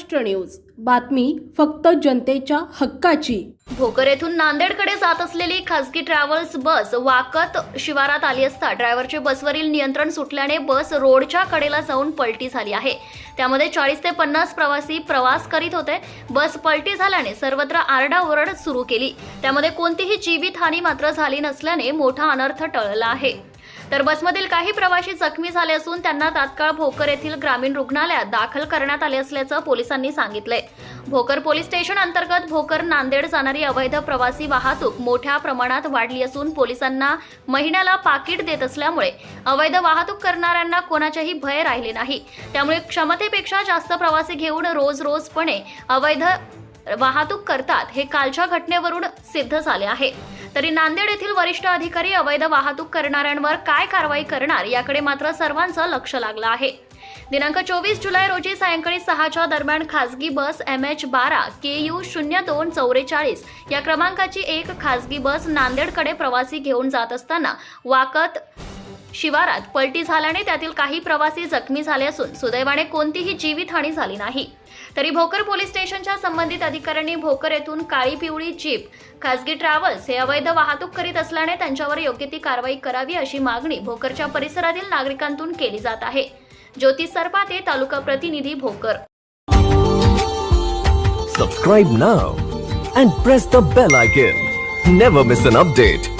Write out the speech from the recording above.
Maharashtra news. बातमी फक्त जनतेच्या हक्काची. भोकर येथून नांदेडकडे जात असलेली खासगी ट्रॅव्हल्स बस वाकत शिवारात आली असता ड्रायव्हरचे बसवरील नियंत्रण सुटल्याने बस रोडच्या कडेला जाऊन पलटी झाली आहे. त्यामध्ये चाळीस ते पन्नास प्रवासी प्रवास करीत होते. बस पलटी झाल्याने सर्वत्र आरडाओरड सुरू केली. त्यामध्ये कोणतीही जीवितहानी मात्र झाली नसल्याने मोठा अनर्थ टळला आहे. तर बसमधील काही प्रवासी जखमी झाले असून त्यांना तात्काळ भोकर येथील ग्रामीण रुग्णालयात दाखल करण्यात आले असल्याचं पोलिसांनी सांगितलंय. भोकर पोलीस स्टेशन अंतर्गत भोकर नांदेड जाणारी अवैध प्रवासी वाहतूक मोठ्या प्रमाणात वाढली असून पोलिसांना महिन्याला पाकिट देत असल्यामुळे अवैध वाहतूक करणाऱ्यांना कोणाचेही भय राहिले नाही. त्यामुळे क्षमतेपेक्षा जास्त प्रवासी घेऊन रोज रोजपणे अवैध वाहतूक करतात हे कालच्या घटनेवरून सिद्ध झाले आहे. तरी नांदेड येथील वरिष्ठ अधिकारी अवैध वाहतूक करणाऱ्यांवर काय कारवाई करणार याकडे मात्र सर्वांचं लक्ष लागलं आहे. दिनांक चोवीस जुलै रोजी सायंकाळी सहाच्या दरम्यान खासगी बस एम एच बारा के यू शून्य दोन चौवेचाळीस या क्रमांकाची एक खासगी बस नांदेडकडे प्रवासी घेऊन जात असताना वाकत शिवारात पलटी झाल्याने त्यातील काही प्रवासी जखमी झाले असून सुदैवाने कोणतीही जीवितहानी झाली नाही. तरी भोकर पोलीस स्टेशनच्या संबंधित अधिकाऱ्यांनी भोकर येथून काळी पिवळी जीप खासगी ट्रॅव्हल्स हे अवैध वाहतूक करीत असल्याने त्यांच्यावर योग्य ती कारवाई करावी अशी मागणी भोकरच्या परिसरातील नागरिकांतून केली जात आहे. ज्योती सरपाते तालुका प्रतिनिधी Bhokar. Subscribe now and press the bell icon never miss an update